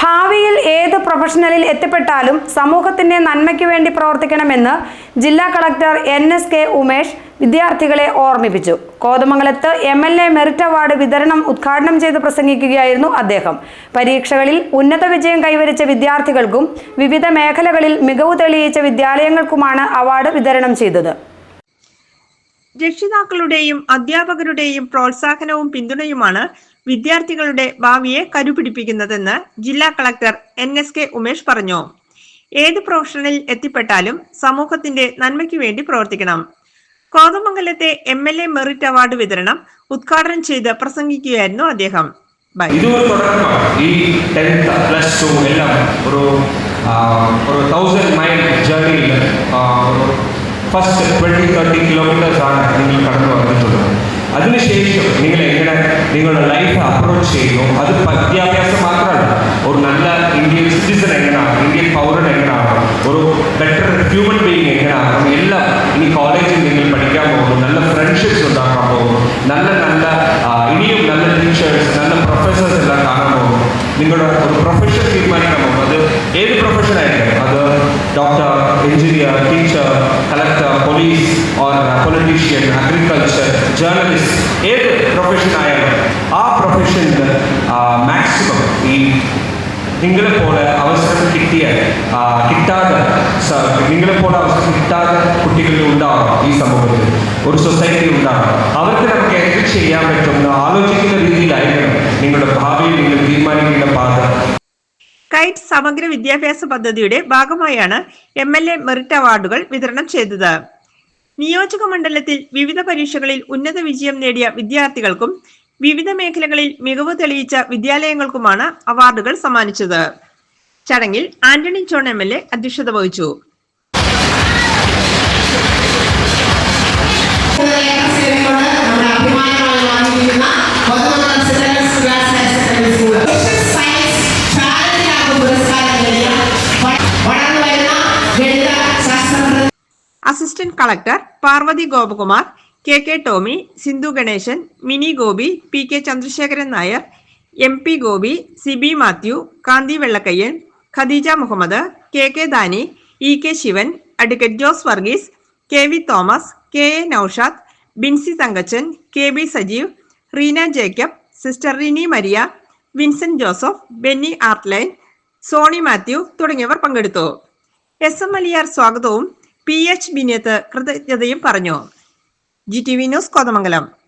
ഭാവിയിൽ ഏത് പ്രൊഫഷണലിൽ എത്തിപ്പെട്ടാലും സമൂഹത്തിന്റെ നന്മയ്ക്ക് വേണ്ടി പ്രവർത്തിക്കണമെന്ന് ജില്ലാ collector N S K Umesh വിദ്യാർത്ഥികളെ ഓർമ്മിപ്പിച്ചു. കോതമംഗലത്ത് M L A merit award വിതരണം ഉദ്ഘാടനം ചെയ്ത് പ്രസംഗിക്കുകയായിരുന്നു അദ്ദേഹം. പരീക്ഷകളിൽ ഉന്നത വിജയം കൈവരിച്ച വിദ്യാർത്ഥികൾക്കും വിവിധ മേഖലകളിൽ മികവ് തെളിയിച്ച വിദ്യാലയങ്ങൾക്കുമാണ് അവാർഡ് വിതരണം ചെയ്തത്. രക്ഷിതാക്കളുടെയും അധ്യാപകരുടെയും പ്രോത്സാഹനവും പിന്തുണയുമാണ് വിദ്യാർത്ഥികളുടെ ഭാവിയെ കരുപിടിപ്പിക്കുന്നതെന്ന് ജില്ലാ collector N S K Umesh പറഞ്ഞു. ഏത് പ്രൊഫഷനിൽ എത്തിപ്പെട്ടാലും സമൂഹത്തിന്റെ നന്മയ്ക്ക് വേണ്ടി പ്രവർത്തിക്കണം. കോതമംഗലത്തെ M L A merit award വിതരണം ഉദ്ഘാടനം ചെയ്ത് പ്രസംഗിക്കുകയായിരുന്നു അദ്ദേഹം. ഫസ്റ്റ് ട്വന്റി തേർട്ടി കിലോമീറ്റേഴ്സ് ആണ് നിങ്ങൾ കടന്നു വന്നിട്ടുള്ളത്. അതിനുശേഷം എങ്ങനെ നിങ്ങളുടെ ലൈഫ് അപ്രോച്ച് ചെയ്യുന്നു അത് വിദ്യാഭ്യാസം മാത്രമല്ല ഒരു നല്ല ഇന്ത്യൻ സിറ്റിസൺ എങ്ങനെയാണ് ഇന്ത്യൻ പൗരൻ എങ്ങനെയാണ് ഒരു ബെറ്റർ ഹ്യൂമൻ ബീയിങ് എങ്ങനെയാണ് എല്ലാം ഇനി കോളേജിൽ നിങ്ങൾ പഠിക്കാൻ പോകുന്നു നല്ല ഫ്രണ്ട്ഷിപ്സ് ഉണ്ടാക്കാൻ പോകുന്നു നല്ല നല്ല ആ, ഇനിയും നല്ല ടീച്ചേഴ്സ് നല്ല പ്രൊഫസേഴ്സ് എല്ലാം കാണാൻ പോകുന്നു നിങ്ങളുടെ ഒരു പ്രൊഫഷൻ തീരുമാനിക്കാൻ പോകുന്നു അത് ഏത് പ്രൊഫഷൻ ആയിരിക്കും അത് doctor engineer teacher collector police or politician agriculture journalist ഏത് പ്രൊഫഷൻ ആയാലും ആ പ്രൊഫഷനിൽ മാക്സിമം ഈ നിങ്ങളെ പോലെ അവസരം കിട്ടിയ ആ, കിട്ടാതെ സ- നിങ്ങളെ പോലെ അവസരം കിട്ടാതെ കുട്ടികളിൽ ഉണ്ടാവണം ഈ സമൂഹത്തിൽ ഒരു സൊസൈറ്റി ഉണ്ടാവണം അവർക്ക് നമുക്ക് എന്ത് ചെയ്യാൻ പറ്റുമെന്ന് ആലോചിക്കുന്ന രീതിയിലായിരിക്കണം നിങ്ങളുടെ ഭാവിയിൽ നിങ്ങൾ തീരുമാനിക്കേണ്ട പാത കൈറ്റ് സമഗ്ര വിദ്യാഭ്യാസ പദ്ധതിയുടെ ഭാഗമായാണ് എം എൽ എ മെറിറ്റ് അവാർഡുകൾ വിതരണം ചെയ്തത്. നിയോജക മണ്ഡലത്തിൽ വിവിധ പരീക്ഷകളിൽ ഉന്നത വിജയം നേടിയ വിദ്യാർത്ഥികൾക്കും വിവിധ മേഖലകളിൽ മികവ് തെളിയിച്ച വിദ്യാലയങ്ങൾക്കുമാണ് അവാർഡുകൾ സമ്മാനിച്ചത്. ചടങ്ങിൽ ആന്റണി ജോൺ എ അധ്യക്ഷത വഹിച്ചു. Assistant collector Parvathy Gopakumar K K Tommy Sindhu Ganesan Mini Gopi P K Chandrasekharan Nair M P Gopi Siby Mathew Kanthi Vellakkayyan Khadeeja Muhammad K K Dani E K Shivan advocate Jose Varghese K V Thomas K A Noushad Binsy Thankachan K B Sajeev Reena Jacob sister Rini Maria Vincent Joseph Benny Artline Sony Mathew തുടങ്ങിയവർ പങ്കെടുത്തു. S M Aliyar സ്വാഗതവും P H Biniyath കൃതജ്ഞതയും പറഞ്ഞു. G T V news Kothamangalam.